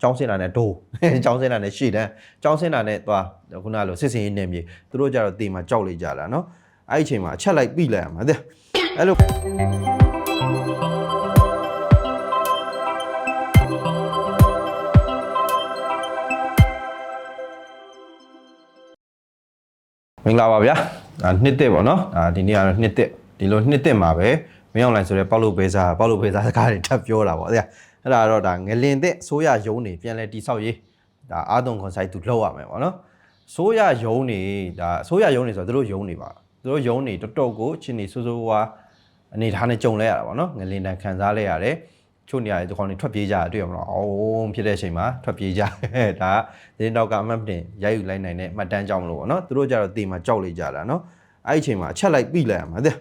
ကျောင်းစင်တာနဲ့ဒိုးကျောင်းစင်တာနဲ့ရှေ့တန်းကျောင်းစင်တာနဲ့သွားခုနလိုစစ်စင်ရေးနေမြေသူတို့ကြတော့တေမှာကြောက်လိုက်ကြတာနော်အဲ့ဒီအချိန်မှာအချက်လိုက်ပြီးလိုက်ရမှာတဲ့အဲ့လိုမင်္ဂလာပါဗျာဒါနှစ်တစ်ပေါ့နော်ဒါဒီနေ့ကတော့နှစ်တစ်ဒီလိုနှစ်တစ်မှာပဲမင်းအွန်လိုင်းဆိုတဲ့ပေါက်လို့ပေးစားပေါက်လို့ပေးစားစကားတွေထပ်ပြောတာပေါ့ဗျာ အဲ့ဒါတော့ဒါငလင်တစ်ဆိုးရယုံနေပြန်လဲတိဆောက်ရေးဒါအာသွန်ခွန်ဆိုင်သူလောက်ရမယ်ပေါ့နော်ဆိုးရယုံနေဒါဆိုးရယုံနေဆိုတော့သူတို့ယုံနေပါသူတို့ယုံနေတော်တော်ကိုချင်းနေဆိုးဆိုးဝါအနေထားနဲ့ကြုံလဲရတာပေါ့နော်ငလင်တန်ခံစားလဲရတယ်ချို့နေရာတွေဒီကောင်တွေထွက်ပြေးကြတာတွေ့ရမလားအော်ဖြစ်တဲ့အချိန်မှာထွက်ပြေးကြတယ်ဒါကသတင်းတော့ကအမှတ်တင်ရိုက်ယူလိုက်နိုင်တဲ့မှတ်တမ်းကြောင့်မလို့ပေါ့နော်သူတို့ကြတော့တေမှာကြောက်လိုက်ကြတာနော်အဲ့ဒီအချိန်မှာအချက်လိုက်ပြီးလိုက်ရမှာတဲ့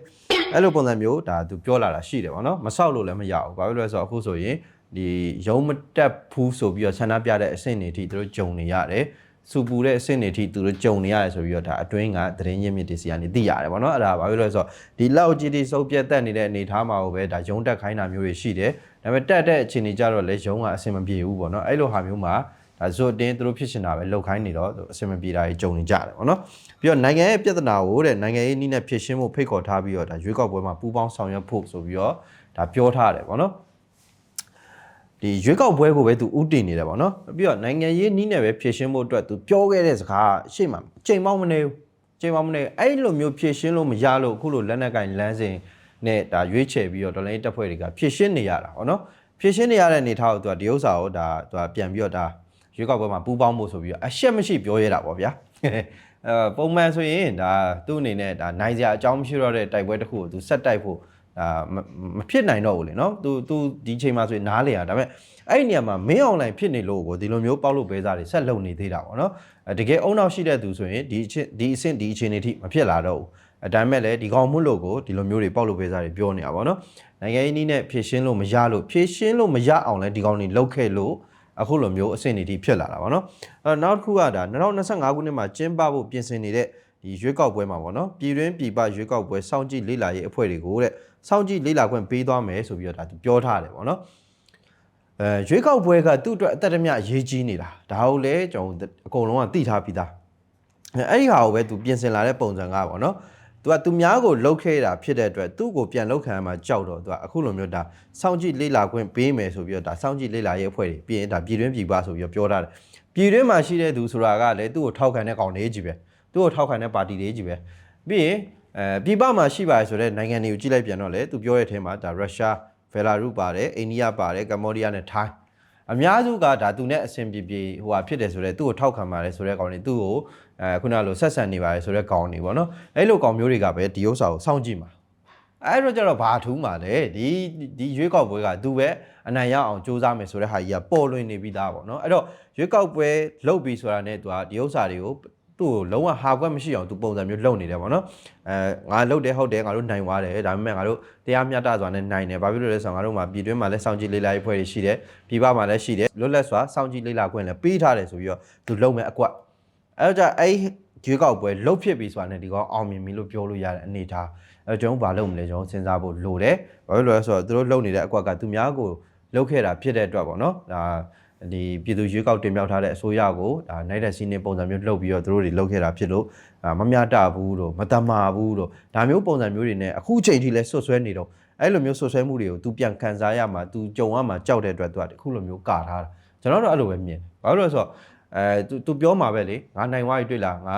အဲ့လိုပုံစံမျိုးဒါသူပြောလာတာရှိတယ်ပေါ့နော်မဆောက်လို့လည်းမရဘူးဘာဖြစ်လို့လဲဆိုတော့အခုဆိုရင် ဒီရုံးမတက်ဘူးဆိုပြီးတော့ဆန္ဒပြတဲ့အဆင့်တွေအထိသူတို့ဂျုံနေရတယ်စူပူတဲ့အဆင့်တွေအထိသူတို့ဂျုံနေရတယ်ဆိုပြီးတော့ဒါအတွင်းကသတင်းရင်းမြစ်တွေစီကနေသိရတယ်ပေါ့နော်အဲ့ဒါဘာဖြစ်လို့လဲဆိုတော့ဒီလောက်ကြီးဒီစုပ်ပြတ်တက်နေတဲ့အနေအထားမှာကိုပဲဒါရုံးတက်ခိုင်းတာမျိုးတွေရှိတယ်ဒါပေမဲ့တက်တဲ့အခြေအနေကြတော့လေရုံးကအဆင်မပြေဘူးပေါ့နော်အဲ့လိုဟာမျိုးမှာဒါဇိုတင်းသူတို့ဖြစ်ချင်တာပဲလောက်ခိုင်းနေတော့အဆင်မပြေတာကြီးဂျုံနေကြတယ်ပေါ့နော်ပြီးတော့နိုင်ငံရဲ့ပြဿနာကိုတဲ့နိုင်ငံရေးနည်းနဲ့ဖြေရှင်းဖို့ဖိတ်ခေါ်ထားပြီးတော့ဒါရွေးကောက်ပွဲမှာပူးပေါင်းဆောင်ရွက်ဖို့ဆိုပြီးတော့ဒါပြောထားတယ်ပေါ့နော် ဒီရွေးကောက်ပွဲကိုပဲသူဥတည်နေတယ်ပေါ့နော်ပြီးတော့နိုင်ငံရေးနီးနယ်ပဲဖြည့်ရှင်းဖို့အတွက်သူပြောခဲ့တဲ့စကားအရှိမချိန်မောင်းမနေဘူးချိန်မောင်းမနေအဲ့လိုမျိုးဖြည့်ရှင်းလို့မရလို့အခုလိုလက်နက်ကင်လမ်းစဉ်နဲ့ဒါရွေးချယ်ပြီးတော့ဒေါ်လာရေးတပ်ဖွဲ့တွေကဖြည့်ရှင်းနေရတာပေါ့နော်ဖြည့်ရှင်းနေရတဲ့အနေထားကိုသူကဒီဥစ္စာကိုဒါသူကပြန်ပြီးတော့ဒါရွေးကောက်ပွဲမှာပူးပေါင်းဖို့ဆိုပြီးတော့အရှက်မရှိပြောရတာပေါ့ဗျာအဲပုံမှန်ဆိုရင်ဒါသူ့အနေနဲ့ဒါနိုင်စရာအကြောင်းမရှိတော့တဲ့တိုက်ပွဲတစ်ခုကိုသူဆက်တိုက်ဖို့ ဒါမမဖြစ်နိုင်တော့ဘူးလေနော် तू तू ဒီချိန်မှာဆိုရင်နားလေရဒါပေမဲ့အဲ့ဒီနေရာမှာမင်းအွန်လိုင်းဖြစ်နေလို့ကိုဒီလိုမျိုးပေါက်လို့ပဲစားတွေဆက်လုံနေသေးတာပေါ့နော်အဲတကယ်အုံနောက်ရှိတဲ့သူဆိုရင်ဒီအချင်းဒီအဆင့်ဒီအခြေအနေထိမဖြစ်လာတော့ဘူးအဲဒါပေမဲ့လည်းဒီကောင်မှုလို့ကိုဒီလိုမျိုးတွေပေါက်လို့ပဲစားတွေပြောနေတာပေါ့နော်နိုင်ငံရေးနည်းနဲ့ဖြည့်ရှင်းလို့မရလို့ဖြည့်ရှင်းလို့မရအောင်လဲဒီကောင်တွေလှုပ်ခဲ့လို့အခုလိုမျိုးအဆင့်တွေထိဖြစ်လာတာပေါ့နော်အဲနောက်တစ်ခုကဒါ2025ခုနှစ်မှာကျင်းပဖို့ပြင်ဆင်နေတဲ့ ဒီရွေးကောက်ပွဲမှာပေါ့နော်ပြည်တွင်းပြည်ပရွေးကောက်ပွဲစောင့်ကြည့်လေ့လာရေးအဖွဲ့တွေကိုတဲ့စောင့်ကြည့်လေ့လာခွင့်ပေးသွားမယ်ဆိုပြီးတော့ဒါသူပြောထားတယ်ပေါ့နော်အဲရွေးကောက်ပွဲကသူ့အတွက်အသက်တမျှအရေးကြီးနေတာဒါကိုလည်းကျွန်တော်အကုန်လုံးကသိထားပြီးသားအဲအဲ့ဒီဟာကိုပဲသူပြင်ဆင်လာတဲ့ပုံစံကပေါ့နော်သူကသူများကိုလှုပ်ခဲတာဖြစ်တဲ့အတွက်သူ့ကိုပြန်လှုပ်ခံရမှာကြောက်တော့သူကအခုလိုမျိုးဒါစောင့်ကြည့်လေ့လာခွင့်ပေးမယ်ဆိုပြီးတော့ဒါစောင့်ကြည့်လေ့လာရေးအဖွဲ့တွေပြီးရင်ဒါပြည်တွင်းပြည်ပဆိုပြီးတော့ပြောထားတယ်ပြည်တွင်းမှာရှိတဲ့သူဆိုတာကလည်းသူ့ကိုထောက်ခံတဲ့ကောင်တွေကြီးပဲ သူ့ကိုထောက်ခံတဲ့ပါတီတွေကြီးပဲပြီးရင်အဲပြည်ပမှာရှိပါတယ်ဆိုတော့နိုင်ငံတွေကိုကြည့်လိုက်ပြန်တော့လေသူပြောတဲ့အထဲမှာဒါရုရှားဘယ်လာရုပါတယ်အိန္ဒိယပါတယ်ကမ္ဘောဒီးယားနဲ့ထိုင်းအများစုကဒါသူနဲ့အဆင်ပြေပြေဟိုဟာဖြစ်တယ်ဆိုတော့သူ့ကိုထောက်ခံပါတယ်ဆိုတဲ့ကောင်တွေသူ့ကိုအဲခုနကလိုဆက်ဆံနေပါတယ်ဆိုတဲ့ကောင်တွေပေါ့နော်အဲ့လိုကောင်မျိုးတွေကပဲဒီဥစ္စာကိုစောင့်ကြည့်မှာအဲ့တော့ကျတော့ဘာထူးမှာလဲဒီဒီရွေးကောက်ပွဲကသူပဲအနိုင်ရအောင်စူးစမ်းမယ်ဆိုတဲ့ဟာကြီးကပေါ်လွင်နေပြီးသားပေါ့နော်အဲ့တော့ရွေးကောက်ပွဲလုပ်ပြီးဆိုတာနဲ့သူကဒီဥစ္စာတွေကို သူ့ကိုလုံးဝဟာကွက်မရှိအောင်သူပုံစံမျိုးလုပ်နေတယ်ပေါ့နော်အဲငါလုပ်တယ်ဟုတ်တယ်ငါတို့နိုင်သွားတယ်ဒါပေမဲ့ငါတို့တရားမျှတစွာနဲ့နိုင်တယ်ဘာဖြစ်လို့လဲဆိုတော့ငါတို့မှာပြည်တွင်းမှာလည်းစောင့်ကြည့်လေ့လာရေးဖွဲ့တွေရှိတယ်ပြည်ပမှာလည်းရှိတယ်လွတ်လပ်စွာစောင့်ကြည့်လေ့လာခွင့်လည်းပေးထားတယ်ဆိုပြီးတော့သူလုပ်မဲ့အကွက်အဲတော့じゃအဲ့ရွေးကောက်ပွဲလှုပ်ဖြစ်ပြီဆိုတာနဲ့ဒီကောင်အောင်မြင်ပြီလို့ပြောလို့ရတဲ့အနေထားအဲကျွန်တော်ဘာလုပ်မလဲကျွန်တော်စဉ်းစားဖို့လိုတယ်ဘာဖြစ်လို့လဲဆိုတော့သူတို့လုပ်နေတဲ့အကွက်ကသူများကိုလှုပ်ခဲ့တာဖြစ်တဲ့အတွက်ပေါ့နော်ဒါ ဒီပြည်သူရွေးကောက်တင်မြှောက်ထားတဲ့အစိုးရကိုဒါနိုင်တဲ့စီးနေပုံစံမျိုးလှုပ်ပြီးတော့သူတို့တွေလှုပ်ခဲ့တာဖြစ်လို့အာမမျှတဘူးလို့မတမာဘူးလို့ဒါမျိုးပုံစံမျိုးတွေနဲ့အခုချိန်ထိလဲဆွတ်ဆွဲနေတော့အဲ့လိုမျိုးဆွတ်ဆွဲမှုတွေကို तू ပြန်ခံစားရမှာ तू ကြုံရမှာကြောက်တဲ့အတွက် तू ကအခုလိုမျိုးကာထားတာကျွန်တော်တို့အဲ့လိုပဲမြင်တယ်ဘာလို့လဲဆိုတော့အဲ तू तू ပြောမှာပဲလေငါနိုင်ဝါးကြီးတွေ့လားငါ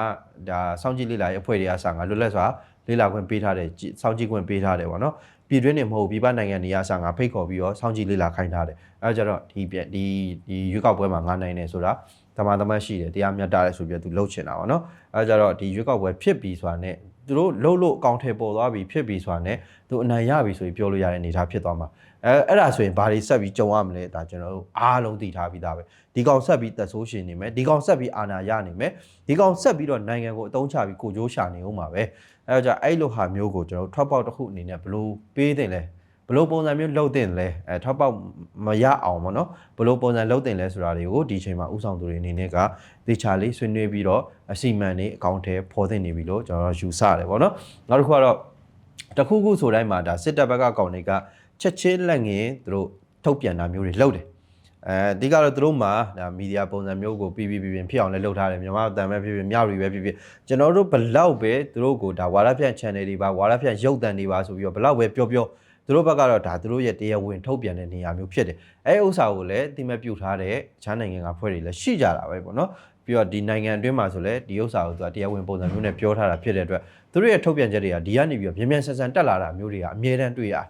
ဒါစောင့်ကြည့်လေ့လာရေးအဖွဲ့တွေကစားငါလွတ်လပ်စွာလေ့လာခွင့်ပေးထားတယ်ကြည့်စောင့်ကြည့်ခွင့်ပေးထားတယ်ပေါ့နော် ပြည်တွင်းနေမဟုတ်ဘူးပြည်ပနိုင်ငံတွေအစားငါဖိတ်ခေါ်ပြီးတော့စောင့်ကြည့်လေ့လာခိုင်းထားတယ်အဲဒါကြတော့ဒီပြဒီဒီရွေးကောက်ပွဲမှာငါနိုင်တယ်ဆိုတာတမန်တမတ်ရှိတယ်တရားမျှတတယ်ဆိုပြီးတော့သူလှုပ်ချင်တာပေါ့နော်အဲဒါကြတော့ဒီရွေးကောက်ပွဲဖြစ်ပြီဆိုတာနဲ့သူတို့လှုပ်လို့အကောင့်ထဲပေါ်သွားပြီဖြစ်ပြီဆိုတာနဲ့သူအနိုင်ရပြီဆိုပြီးပြောလို့ရတဲ့အနေအထားဖြစ်သွားမှာ အဲအဲ့ဒါဆိုရင်ဘာတွေဆက်ပြီးကြုံရမလဲဒါကျွန်တော်တို့အားလုံးသိထားပြီးသားပဲဒီကောင်ဆက်ပြီးသက်ဆိုးရှင်နေမယ်ဒီကောင်ဆက်ပြီးအာဏာရနေမယ်ဒီကောင်ဆက်ပြီးတော့နိုင်ငံကိုအသုံးချပြီးကိုကြိုးရှာနေဦးမှာပဲအဲဒါကြအဲ့လိုဟာမျိုးကိုကျွန်တော်တို့ထွက်ပေါက်တစ်ခုအနေနဲ့ဘလို့ပေးတင်လဲဘလို့ပုံစံမျိုးလှုပ်တင်လဲအဲထွက်ပေါက်မရအောင်ပေါ့နော်ဘလို့ပုံစံလှုပ်တင်လဲဆိုတာတွေကိုဒီချိန်မှာဥဆောင်သူတွေအနေနဲ့ကသေချာလေးဆွေးနွေးပြီးတော့အစီမံနေအကောင့်ထဲပေါ်တင်နေပြီလို့ကျွန်တော်ယူဆရတယ်ပေါ့နော်နောက်တစ်ခုကတော့တခုခုဆိုတိုင်းမှာဒါစစ်တပ်ဘက်ကကောင်တွေက ချက်ချင်းလက်ငင်းသူတို့ထုတ်ပြန်တာမျိုးတွေလုပ်တယ်အဲဒီကတော့သူတို့မှာဒါမီဒီယာပုံစံမျိုးကိုပြီးပြီးပြီးဖြစ်အောင်လည်းလုပ်ထားတယ်မြန်မာအတန်ပဲဖြစ်ဖြစ်မြောက်ရီပဲဖြစ်ဖြစ်ကျွန်တော်တို့ဘလောက်ပဲသူတို့ကိုဒါဝါရဖြန့် channel တွေပါဝါရဖြန့်ရုပ်သံတွေပါဆိုပြီးတော့ဘလောက်ပဲပြောပြောသူတို့ဘက်ကတော့ဒါသူတို့ရဲ့တရားဝင်ထုတ်ပြန်တဲ့နေရာမျိုးဖြစ်တယ်အဲဥစ္စာကိုလည်းတိမဲ့ပြုတ်ထားတဲ့ချမ်းနိုင်ငံကဖွဲ့တွေလည်းရှိကြတာပဲပေါ့နော်ပြီးတော့ဒီနိုင်ငံအတွင်းမှာဆိုလည်းဒီဥစ္စာကိုသူကတရားဝင်ပုံစံမျိုးနဲ့ပြောထားတာဖြစ်တဲ့အတွက်သူတို့ရဲ့ထုတ်ပြန်ချက်တွေကဒီကနေပြီးတော့မြန်မြန်ဆန်ဆန်တက်လာတာမျိုးတွေကအမြဲတမ်းတွေ့ရတယ်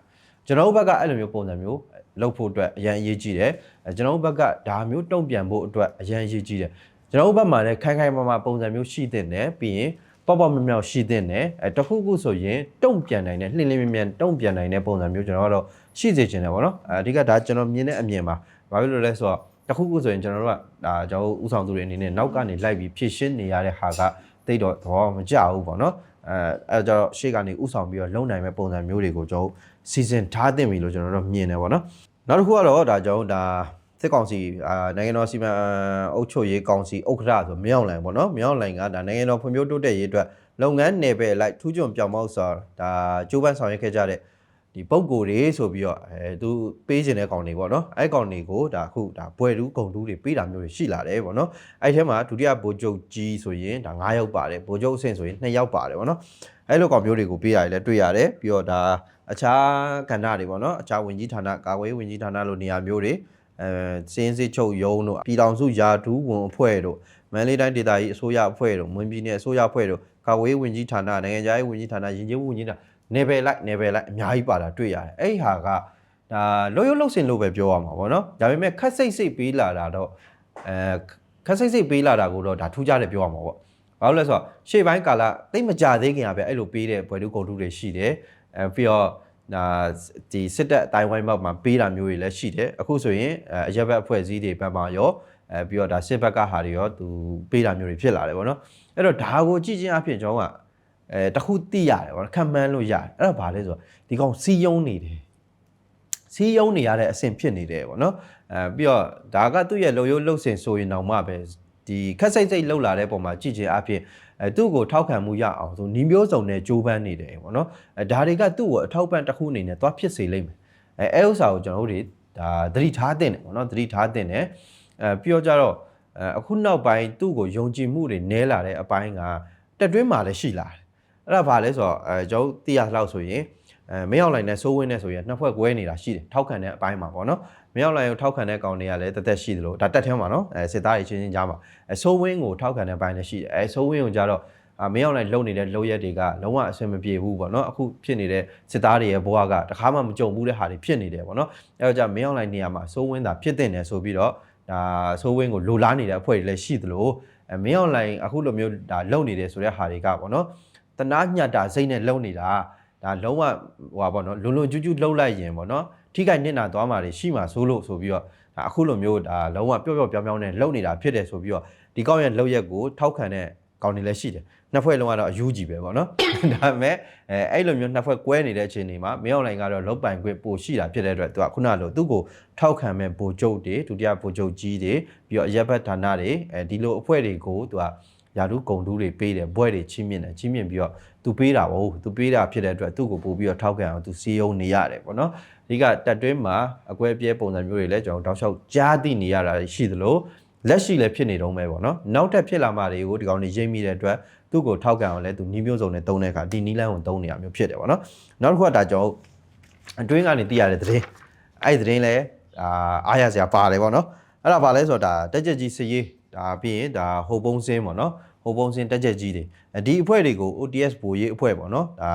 ကျွန်တော်တို့ဘက်ကအဲ့လိုမျိုးပုံစံမျိုးလုပ်ဖို့အတွက်အရန်အရေးကြီးတယ်အဲကျွန်တော်တို့ဘက်ကဒါမျိုးတုံ့ပြန်ဖို့အတွက်အရန်အရေးကြီးတယ်ကျွန်တော်တို့ဘက်မှာလည်းခိုင်ခိုင်မာမာပုံစံမျိုးရှိတဲ့နယ်ပြီးရင်ပေါ့ပေါ့မြောင်မြောင်ရှိတဲ့နယ်အဲတခုခုဆိုရင်တုံ့ပြန်နိုင်တဲ့လှင်လင်းမြန်မြန်တုံ့ပြန်နိုင်တဲ့ပုံစံမျိုးကျွန်တော်ကတော့ရှိစေချင်တယ်ပေါ့နော်အဲအဓိကဒါကျွန်တော်မြင်တဲ့အမြင်ပါဘာဖြစ်လို့လဲဆိုတော့တခုခုဆိုရင်ကျွန်တော်တို့ကဒါကျွန်တော်ဥဆောင်သူတွေအနေနဲ့နောက်ကနေလိုက်ပြီးဖြည့်ရှင်းနေရတဲ့ဟာကတိတ်တော့သဘောမကျဘူးပေါ့နော် အဲအဲကြတော့ရှေ့ကနေဥဆောင်ပြီးတော့လုံနိုင်မဲ့ပုံစံမျိုးတွေကိုကျွန်တော်စီစဉ်ထားတင်ပြီလို့ကျွန်တော်တို့မြင်တယ်ပေါ့နော်နောက်တစ်ခုကတော့ဒါကျွန်တော်ဒါစစ်ကောင်စီအာနိုင်ငံတော်စီမံအုပ်ချုပ်ရေးကောင်စီဥက္ကဋ္ဌဆိုမြောက်လိုင်ပေါ့နော်မြောက်လိုင်ကဒါနိုင်ငံတော်ဖွံ့ဖြိုးတိုးတက်ရေးအတွက်လုပ်ငန်းနယ်ပယ်လိုက်ထူးချွန်ပြောင်းပေါက်စွာဒါကြိုးပမ်းဆောင်ရွက်ခဲ့ကြတဲ့ ဒီပုံကိုယ်တွေဆိုပြီးတော့အဲသူပေးခြင်းတဲ့ကောင်တွေပေါ့နော်အဲကောင်တွေကိုဒါအခုဒါဘွယ်တူးဂုံတူးတွေပေးတာမျိုးတွေရှိလာတယ်ပေါ့နော်အဲ့ထဲမှာဒုတိယဗိုလ်ချုပ်ကြီးဆိုရင်ဒါ9ယောက်ပါတယ်ဗိုလ်ချုပ်အဆင့်ဆိုရင်2ယောက်ပါတယ်ပေါ့နော်အဲ့လိုကောင်မျိုးတွေကိုပေးရတယ်လည်းတွေ့ရတယ်ပြီးတော့ဒါအခြားကဏ္ဍတွေပေါ့နော်အခြားဝင်ကြီးဌာနကာကွယ်ရေးဝင်ကြီးဌာနလိုနေရာမျိုးတွေအဲစင်းစစ်ချုပ်ရုံးတို့ပြည်တော်စုယာဒူးဝန်အဖွဲ့တို့မန္တလေးတိုင်းဒေသကြီးအစိုးရအဖွဲ့တို့မွန်ပြည်နယ်အစိုးရအဖွဲ့တို့ကာကွယ်ရေးဝင်ကြီးဌာနနိုင်ငံခြားရေးဝင်ကြီးဌာနယဉ်ကျေးမှုဝင်ကြီးဌာန နေပယ်လိုက်နေပယ်လိုက်အများကြီးပါတာတွေ့ရတယ်အဲ့ဒီဟာကဒါလို့ရုပ်လို့စင်လို့ပဲပြောရမှာပေါ့နော်ဒါပေမဲ့ခက်စိတ်စိတ်ပေးလာတာတော့အဲခက်စိတ်စိတ်ပေးလာတာကိုတော့ဒါထူးခြားတယ်ပြောရမှာပေါ့ဘာလို့လဲဆိုတော့ရှေ့ပိုင်းကာလတိတ်မကြသေးခင်ကပဲအဲ့လိုပေးတဲ့ဘွယ်တူကုန်တူတွေရှိတယ်အဲပြီးတော့ဒါဒီစစ်တပ်အတိုင်းဝိုင်းဘက်မှာပေးတာမျိုးတွေလည်းရှိတယ်အခုဆိုရင်အရက်ဘက်အဖွဲ့အစည်းတွေဘက်မှာရောအဲပြီးတော့ဒါစစ်ဘက်ကဟာတွေရောသူပေးတာမျိုးတွေဖြစ်လာတယ်ပေါ့နော်အဲ့တော့ဒါကိုကြည့်ချင်းအဖြစ်ကျွန်တော်က အဲတခုသိရတယ်ပေါ့နော်ခံမှန်းလို့ရတယ်အဲ့ဒါဘာလဲဆိုတော့ဒီကောင်စီယုံနေတယ်စီယုံနေရတဲ့အဆင့်ဖြစ်နေတယ်ပေါ့နော်အဲပြီးတော့ဒါကသူ့ရဲ့လုံရုပ်လှုပ်စင်ဆိုရင်တောင်မှပဲဒီခက်စိတ်စိတ်လှုပ်လာတဲ့ပုံမှာကြည့်ချင်းအဖြစ်အဲသူ့ကိုထောက်ခံမှုရအောင်ဆိုနီးမျိုးစုံနဲ့ကြိုးပမ်းနေတယ်ပေါ့နော်အဲဒါတွေကသူ့ကိုအထောက်ပံ့တစ်ခုအနေနဲ့သွားဖြစ်စေလိမ့်မယ်အဲအဲဥစ္စာကိုကျွန်တော်တို့တွေဒါသတိထားတင်တယ်ပေါ့နော်သတိထားတင်တယ်အဲပြောကြတော့အဲအခုနောက်ပိုင်းသူ့ကိုယုံကြည်မှုတွေနည်းလာတဲ့အပိုင်းကတက်တွင်းမှာလည်းရှိလာတယ် အဲ့ဒါဘာလဲဆိုတော့အဲကျွန်တော်သိရလောက်ဆိုရင်အဲမရောက်လိုက်နဲ့စိုးဝင်းနဲ့ဆိုရင်နှစ်ဖွဲ့ကွဲနေတာရှိတယ်ထောက်ခံတဲ့အပိုင်းမှာပေါ့နော်မရောက်လိုက်ကိုထောက်ခံတဲ့ကောင်တွေကလည်းတက်တက်ရှိတယ်လို့ဒါတက်ထဲမှာနော်အဲစစ်သားတွေချင်းချင်းကြားမှာအဲစိုးဝင်းကိုထောက်ခံတဲ့ပိုင်းလည်းရှိတယ်အဲစိုးဝင်းကိုကြတော့အာမင်းအောင်လိုက်လုံနေတဲ့လုံရက်တွေကလုံးဝအဆင်မပြေဘူးပေါ့နော်အခုဖြစ်နေတဲ့စစ်သားတွေရဲ့ဘဝကတခါမှမကြုံဘူးတဲ့ဟာတွေဖြစ်နေတယ်ပေါ့နော်အဲတော့じゃမင်းအောင်လိုက်နေရာမှာစိုးဝင်းသာဖြစ်တဲ့နယ်ဆိုပြီးတော့ဒါစိုးဝင်းကိုလိုလားနေတဲ့အဖွဲ့တွေလည်းရှိသလိုအဲမင်းအောင်လိုက်အခုလိုမျိုးဒါလုံနေတယ်ဆိုတဲ့ဟာတွေကပေါ့နော် တနာညတ်တာစိတ်နဲ့လုံနေတာဒါလုံးဝဟိုပါပေါ့နော်လွန်လွန်ကျူးကျူးလှုပ်လိုက်ရင်ပေါ့နော်ထိခိုက်နစ်နာသွားမှာတွေရှိမှာဆိုလို့ဆိုပြီးတော့ဒါအခုလိုမျိုးဒါလုံးဝပျော့ပျော့ပြောင်းပြောင်းနဲ့လှုပ်နေတာဖြစ်တယ်ဆိုပြီးတော့ဒီကောက်ရဲ့လှုပ်ရက်ကိုထောက်ခံတဲ့ကောင်းနေလည်းရှိတယ်နှစ်ဖွဲ့လုံးကတော့အယူကြီးပဲပေါ့နော်ဒါပေမဲ့အဲအဲ့လိုမျိုးနှစ်ဖွဲ့ကွဲနေတဲ့အခြေအနေမှာမင်းအွန်လိုင်းကတော့လုတ်ပိုင်ခွင့်ပိုရှိတာဖြစ်တဲ့အတွက်သူကခုနလိုသူ့ကိုထောက်ခံမဲ့ဗိုလ်ချုပ်တွေဒုတိယဗိုလ်ချုပ်ကြီးတွေပြီးတော့ရပ်ဘက်ဌာနတွေအဲဒီလိုအဖွဲ့တွေကိုသူက ယာတုဂုံတူးတွေပေးတယ်ဘွဲတွေချင်းမြင့်တယ်ချင်းမြင့်ပြီးတော့သူပေးတာပေါ့သူပေးတာဖြစ်တဲ့အတွက်သူ့ကိုပို့ပြီးတော့ထောက်ခံအောင်သူစီယုံနေရတယ်ပေါ့နော်အဓိကတက်တွင်းမှာအကွဲပြဲပုံစံမျိုးတွေလည်းကျွန်တော်တောက်လျှောက်ကြားသိနေရတာရှိသလိုလက်ရှိလည်းဖြစ်နေတော့မယ်ပေါ့နော်နောက်ထပ်ဖြစ်လာမှတွေကိုဒီကောင်နေရိပ်မိတဲ့အတွက်သူ့ကိုထောက်ခံအောင်လဲသူနီးမျိုးစုံနဲ့တုံးတဲ့အခါဒီနီးလန်းကိုတုံးနေရမျိုးဖြစ်တယ်ပေါ့နော်နောက်တစ်ခုကဒါကျွန်တော်အတွင်းကနေသိရတဲ့သတင်းအဲ့ဒီသတင်းလဲအာအားရစရာပါတယ်ပေါ့နော်အဲ့ဒါဘာလဲဆိုတော့ဒါတက်ကြကြီးစရေး ဒါပြီးရင်ဒါဟိုပုံးစင်းပေါ့နော်ဟိုပုံးစင်းတက်ကြကြီးတွေဒီအဖွဲ့တွေကို OTS ဘိုရေးအဖွဲ့ပေါ့နော်ဒါ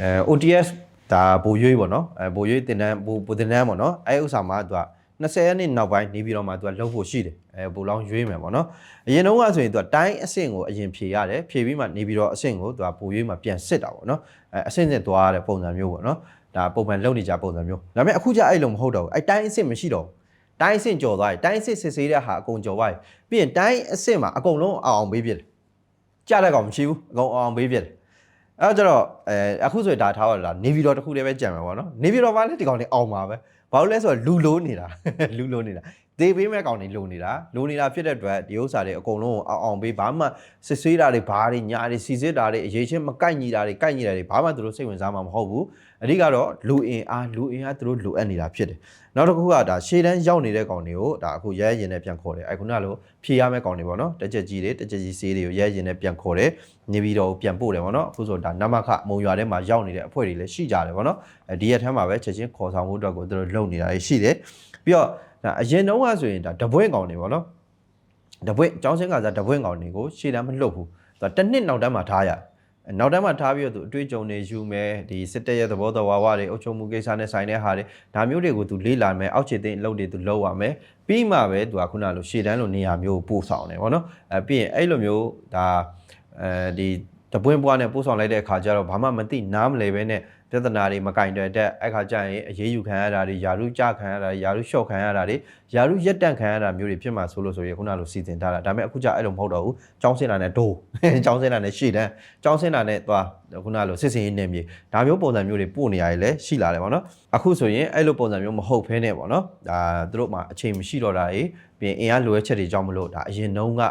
အဲ OTS ဒါဘိုရွေးပေါ့နော်အဲဘိုရွေးတင်တန်းဘိုဘိုတင်တန်းပေါ့နော်အဲဥစ္စာမှာသူက20ရက်နေ့နောက်ပိုင်းနေပြီးတော့မှသူကလှုပ်ဖို့ရှိတယ်အဲဘိုလောင်းရွေးမယ်ပေါ့နော်အရင်တော့ကဆိုရင်သူကတိုင်းအဆင့်ကိုအရင်ဖြေရတယ်ဖြေပြီးမှနေပြီးတော့အဆင့်ကိုသူကဘိုရွေးမှပြန်စစ်တာပေါ့နော်အဲအဆင့်ဆင့်သွားရတဲ့ပုံစံမျိုးပေါ့နော်ဒါပုံမှန်လုပ်နေကြပုံစံမျိုးဒါပေမဲ့အခုကျအဲ့လိုမဟုတ်တော့ဘူးအဲတိုင်းအဆင့်မရှိတော့ဘူး တိုင်းအဆင့်ကြော်သွားပြီတိုင်းအဆင့်စစ်ဆေးတဲ့ဟာအကုန်ကြော်သွားပြီပြီးရင်တိုင်းအဆင့်မှာအကုန်လုံးအောင်အောင်ပေးပြတယ်ကြတဲ့ကောင်မရှိဘူးအကုန်အောင်အောင်ပေးပြတယ်အဲ့တော့ကျတော့အဲအခုဆိုရင်ဒါထားရတာနေပြည်တော်တစ်ခုတည်းပဲကြံမှာပေါ့နော်နေပြည်တော်မှာလည်းဒီကောင်လေးအောင်ပါပဲဘာလို့လဲဆိုတော့လူလိုးနေတာလူလိုးနေတာဒေးပေးမဲ့ကောင်တွေလိုနေတာလိုနေတာဖြစ်တဲ့အတွက်ဒီဥစ္စာတွေအကုန်လုံးအောင်အောင်ပေးဘာမှစစ်ဆေးတာတွေဘာတွေညာတွေစီစစ်တာတွေအရေးချင်းမကိုက်ညီတာတွေကိုက်ညီတာတွေဘာမှသူတို့စိတ်ဝင်စားမှာမဟုတ်ဘူး အဓိကတော့လူအင်အားလူအင်အားသူတို့လိုအပ်နေတာဖြစ်တယ်နောက်တစ်ခုကဒါရှေ့တန်းရောက်နေတဲ့ကောင်တွေကိုဒါအခုရဲရင်နဲ့ပြန်ခေါ်တယ်အဲခုနကလိုဖြေရမယ့်ကောင်တွေပေါ့နော်တက်ချက်ကြီးတွေတက်ချက်ကြီးစေးတွေကိုရဲရင်နဲ့ပြန်ခေါ်တယ်နေပြီးတော့ပြန်ပို့တယ်ပေါ့နော်အခုဆိုဒါနမခမုံရွာထဲမှာရောက်နေတဲ့အဖွဲ့တွေလည်းရှိကြတယ်ပေါ့နော်အဲဒီရက်ထမ်းမှာပဲချက်ချင်းခေါ်ဆောင်ဖို့အတွက်ကိုသူတို့လုပ်နေတာရှိတယ်ပြီးတော့ဒါအရင်တုန်းကဆိုရင်ဒါတပွင့်ကောင်တွေပေါ့နော်တပွင့်ကျောင်းစင်းကစားတပွင့်ကောင်တွေကိုရှေ့တန်းမလှုပ်ဘူးသူကတစ်နှစ်နောက်တန်းမှာထားရ နောက်တန်းမှာထားပြီးတော့သူအတွေ့အကြုံတွေယူမယ်ဒီစစ်တပ်ရဲ့သဘောတော်ဝါဝတွေအုပ်ချုပ်မှုကိစ္စနဲ့ဆိုင်တဲ့ဟာတွေဒါမျိုးတွေကိုသူလေ့လာမယ်အောက်ခြေသိမ်းအလုပ်တွေသူလုပ်ရမယ်ပြီးမှပဲသူကခုနလိုရှေ့တန်းလိုနေရာမျိုးကိုပို့ဆောင်တယ်ဗောနော်အဲပြီးရင်အဲ့လိုမျိုးဒါအဲဒီတပွင့်ဘွားနဲ့ပို့ဆောင်လိုက်တဲ့အခါကျတော့ဘာမှမသိနားမလဲပဲနဲ့ပြဿနာတွေမကင်တဲ့တဲ့အဲ့ခါကျရင်အရေးယူခံရတာတွေယာရုကြခံရတာတွေယာရုလျှော့ခံရတာတွေယာရုရက်တန့်ခံရတာမျိုးတွေဖြစ်မှာဆိုလို့ဆိုရင်ခုနလိုစီစဉ်ထားတာဒါပေမဲ့အခုကျအဲ့လိုမဟုတ်တော့ဘူးចောင်းစင်တာနဲ့ဒိုး ចောင်းစင်တာနဲ့ရှေ့တန်းចောင်းစင်တာနဲ့သွားခုနလိုစစ်စင်ရေးနေမြေဒါမျိုးပုံစံမျိုးတွေပို့နေရတယ်လည်းရှိလာတယ်ပေါ့နော်အခုဆိုရင်အဲ့လိုပုံစံမျိုးမဟုတ်ဖ ೇನೆ ပေါ့နော်ဒါသူတို့မှအချိန်မရှိတော့တာတွေပြီးရင်အင်အားလိုအပ်ချက်တွေကြောင့်မလို့ဒါအရင်နှုံးက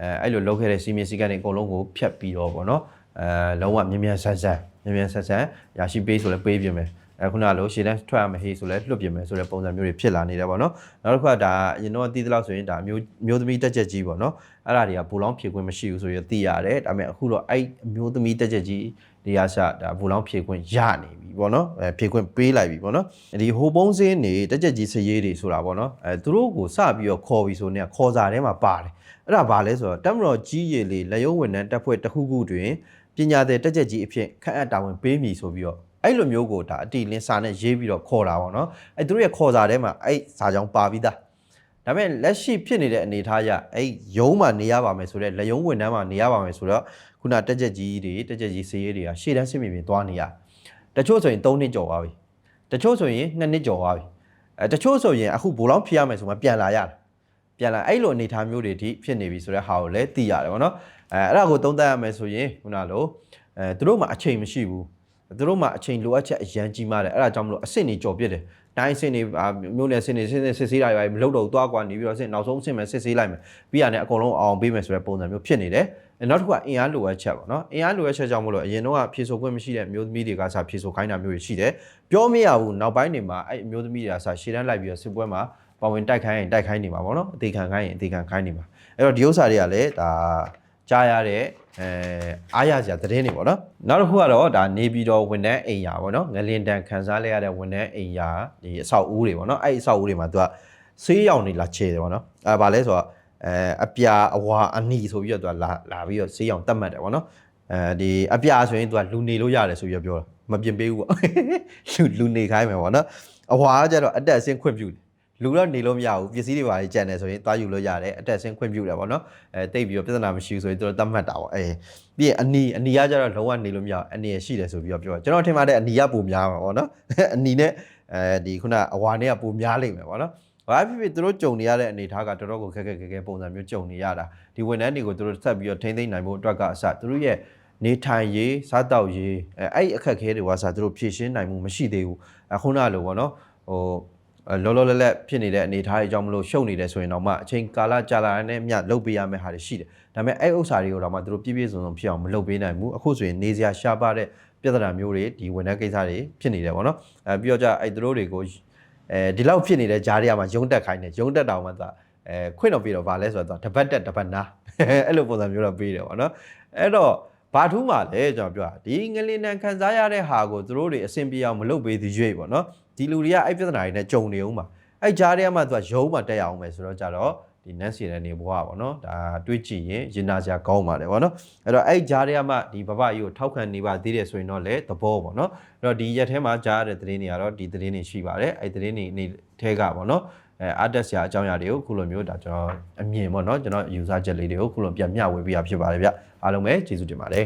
အဲအဲ့လိုလုပ်ခဲ့တဲ့စီမင်းစည်းကမ်းတွေအကုန်လုံးကိုဖျက်ပြီးတော့ပေါ့နော်အဲလုံးဝမြ мян ဆန်းဆန်း မြန်မြန်ဆက်ဆက်ရရှိပေးဆိုလဲပေးပြင်မယ်အခုနလိုရှည်တန်းထွက်ရမဟေးဆိုလဲလွတ်ပြင်မယ်ဆိုတဲ့ပုံစံမျိုးတွေဖြစ်လာနေတယ်ပေါ့နော်နောက်တစ်ခါဒါအရင်တော့အတီးတလောက်ဆိုရင်ဒါမျိုးမျိုးသမီးတက်ချက်ကြီးပေါ့နော်အဲ့ဒါတွေကဘူလောင်းဖြေခွင့်မရှိဘူးဆိုရသိရတယ်ဒါပေမဲ့အခုတော့အဲ့မျိုးသမီးတက်ချက်ကြီးတရားရှာဒါဘူလောင်းဖြေခွင့်ရနေပြီပေါ့နော်အဲဖြေခွင့်ပေးလိုက်ပြီပေါ့နော်ဒီဟိုပုံးစင်းနေတက်ချက်ကြီးစရေးတွေဆိုတာပေါ့နော်အဲသူတို့ကိုစပြီးတော့ခေါ်ပြီးဆိုနေခေါ်စာထဲမှာပါတယ်အဲ့ဒါဘာလဲဆိုတော့တမတော်ကြီးရည်လေးလက်ရုံးဝန်ထမ်းတက်ဖွဲ့တစ်ခုခုတွင် ပညာသည်တက်ချက်ကြီးအဖြစ်ခန့်အပ်တာဝန်ပေးမည်ဆိုပြီးတော့အဲ့လိုမျိုးကိုဒါအတီလင်းစာနဲ့ရေးပြီးတော့ခေါ်တာပေါ့နော်အဲ့သူတို့ရဲ့ခေါ်စာထဲမှာအဲ့စာကြောင်းပါပြီးသားဒါပေမဲ့လက်ရှိဖြစ်နေတဲ့အနေအထားအရအဲ့ရုံးမှာနေရပါမယ်ဆိုတော့လက်ရုံးဝန်ထမ်းမှာနေရပါမယ်ဆိုတော့ခုနတက်ချက်ကြီးတွေတက်ချက်ကြီးစေးရေးတွေကရှေ့တန်းစစ်မြေပြင်သွားနေရတချို့ဆိုရင်3နှစ်ကျော်သွားပြီတချို့ဆိုရင်2နှစ်ကျော်သွားပြီအဲတချို့ဆိုရင်အခုဘိုးလောင်းဖြစ်ရမယ်ဆိုမှပြန်လာရတယ်ပြန်လာအဲ့လိုအနေအထားမျိုးတွေဒီဖြစ်နေပြီဆိုတဲ့ဟာကိုလည်းသိရတယ်ဗောနော် အဲအဲ့ဒါကိုသုံးသပ်ရမယ်ဆိုရင်ခုနလိုအဲသူတို့မှအချိန်မရှိဘူးသူတို့မှအချိန်လိုအပ်ချက်အရန်ကြီးမားတယ်အဲ့ဒါကြောင့်မလို့အစ်စ်နေကြော်ပြစ်တယ်တိုင်းစင်နေမျိုးနယ်စင်နေစင်စစ်ဆေးတာတွေမလုပ်တော့သွားကွာနေပြီးတော့စင်နောက်ဆုံးစင်မယ်စစ်ဆေးလိုက်မယ်ပြီးရနေအကုန်လုံးအောင်ပေးမယ်ဆိုတဲ့ပုံစံမျိုးဖြစ်နေတယ်နောက်တစ်ခုကအင်အားလိုအပ်ချက်ပေါ့နော်အင်အားလိုအပ်ချက်ကြောင့်မလို့အရင်တော့ဖြေဆိုခွင့်မရှိတဲ့မျိုးသမီးတွေကစားဖြေဆိုခိုင်းတာမျိုးတွေရှိတယ်ပြောမရဘူးနောက်ပိုင်းတွေမှာအဲ့မျိုးသမီးတွေကစားရှေ့တန်းလိုက်ပြီးတော့စစ်ပွဲမှာပါဝင်တိုက်ခိုင်းရင်တိုက်ခိုင်းနေမှာပေါ့နော်အသေးခံခိုင်းရင်အသေးခံခိုင်းနေမှာအဲ့တော့ဒီဥစ္စာတွေကလည်းဒါ ကြားရတဲ့အဲအားရစရာသတင်းတွေပေါ့နော်နောက်တစ်ခုကတော့ဒါနေပြည်တော်ဝန်ထမ်းအိမ်ယာပေါ့နော်ငလင်တန်ခန်းစားလဲရတဲ့ဝန်ထမ်းအိမ်ယာဒီအဆောက်အဦတွေပေါ့နော်အဲ့ဒီအဆောက်အဦတွေမှာသူကဆေးရောင်နေလာချေတယ်ပေါ့နော်အဲဘာလဲဆိုတော့အဲအပြာအဝါအနီဆိုပြီးတော့သူကလာလာပြီးတော့ဆေးရောင်တတ်မှတ်တယ်ပေါ့နော်အဲဒီအပြာဆိုရင်သူကလူနေလို့ရတယ်ဆိုပြီးတော့ပြောတာမပြင်ပေးဘူးပေါ့လူလူနေခိုင်းမယ်ပေါ့နော်အဝါကကျတော့အတက်အဆင်းခွင့်ပြုတယ် လူတော့နေလို့မရဘူးပစ္စည်းတွေပါကြံနေဆိုရင်သွားယူလို့ရတယ်အတက်ဆင်းခွင့်ပြုတယ်ပေါ့နော်အဲတိတ်ပြီးတော့ပြဿနာမရှိဘူးဆိုရင်သူတို့တတ်မှတ်တာပေါ့အဲပြီးရင်အနီအနီကကျတော့လုံးဝနေလို့မရဘူးအနီရရှိတယ်ဆိုပြီးတော့ပြောကျွန်တော်ထင်ပါတယ်အနီကပိုများမှာပေါ့နော်အနီနဲ့အဲဒီခုနအဝါနဲ့ကပိုများလိမ့်မယ်ပေါ့နော်ဘာဖြစ်ဖြစ်သူတို့ကြုံနေရတဲ့အနေအထားကတော်တော်ကိုခက်ခက်ခဲခဲပုံစံမျိုးကြုံနေရတာဒီဝန်ထမ်းတွေကိုသူတို့ဆက်ပြီးတော့ထိမ့်သိမ့်နိုင်ဖို့အတွက်ကအစသူတို့ရဲ့နေထိုင်ရေးစားတောက်ရေးအဲအဲ့အခက်ခဲတွေကစားသူတို့ဖြည့်ရှင်းနိုင်မှုမရှိသေးဘူးအခုနလိုပေါ့နော်ဟို လောလောလတ်လတ်ဖြစ်နေတဲ့အနေအထားတွေကြောင့်မလို့ရှုပ်နေတယ်ဆိုရင်တော့မှအချိန်ကာလကြာလာတဲ့မြတ်လုပ်ပေးရမယ့်ဟာတွေရှိတယ်ဒါပေမဲ့အဲ့ဥစ္စာတွေကိုတော့မှသူတို့ပြည့်ပြည့်စုံစုံဖြစ်အောင်မလုပ်ပေးနိုင်ဘူးအခုဆိုရင်နေစရာရှားပါတဲ့ပြဿနာမျိုးတွေဒီဝန်ထမ်းကိစ္စတွေဖြစ်နေတယ်ပေါ့နော်အဲပြီးတော့ကြအဲ့သူတို့တွေကိုအဲဒီလောက်ဖြစ်နေတဲ့ဂျားတွေကမှယုံတက်ခိုင်းတယ်ယုံတက်တောင်မှသာအဲခွင့်တော့ပြီးတော့ဗာလဲဆိုတော့တပတ်တက်တပတ်နာအဲ့လိုပုံစံမျိုးတော့ပေးတယ်ပေါ့နော်အဲ့တော့ဘာထူးမှလဲကျွန်တော်ပြောတာဒီငလင်တန်ခံစားရတဲ့ဟာကိုသူတို့တွေအဆင်ပြေအောင်မလုပ်ပေးသေးရွေ့ပေါ့နော် ဒီလူတွေကအဲ့ပြဿနာတွေနဲ့ကြုံနေအောင်ပါအဲ့ကြားထဲမှာသူကရုံးမှာတက်ရအောင်မယ်ဆိုတော့ကြတော့ဒီနန်းစီတဲ့နေဘွားပေါ့နော်ဒါတွေးကြည့်ရင်ရင်နာစရာကောင်းပါတယ်ပေါ့နော်အဲ့တော့အဲ့ကြားထဲမှာဒီဘဘကြီးကိုထောက်ခံနေပါသေးတယ်ဆိုရင်တော့လေသဘောပေါ့နော်အဲ့တော့ဒီရက်ထဲမှာကြားရတဲ့သတင်းတွေကတော့ဒီသတင်းတွေရှိပါတယ်အဲ့သတင်းတွေနေထဲကပေါ့နော်အဲအတက်ဆရာအကြောင်းအရာတွေကိုခုလိုမျိုးဒါကျွန်တော်အမြင်ပေါ့နော်ကျွန်တော်ယူဆချက်လေးတွေကိုခုလိုပြန်မျှဝေပေးရဖြစ်ပါတယ်ဗျအားလုံးပဲကျေးဇူးတင်ပါတယ်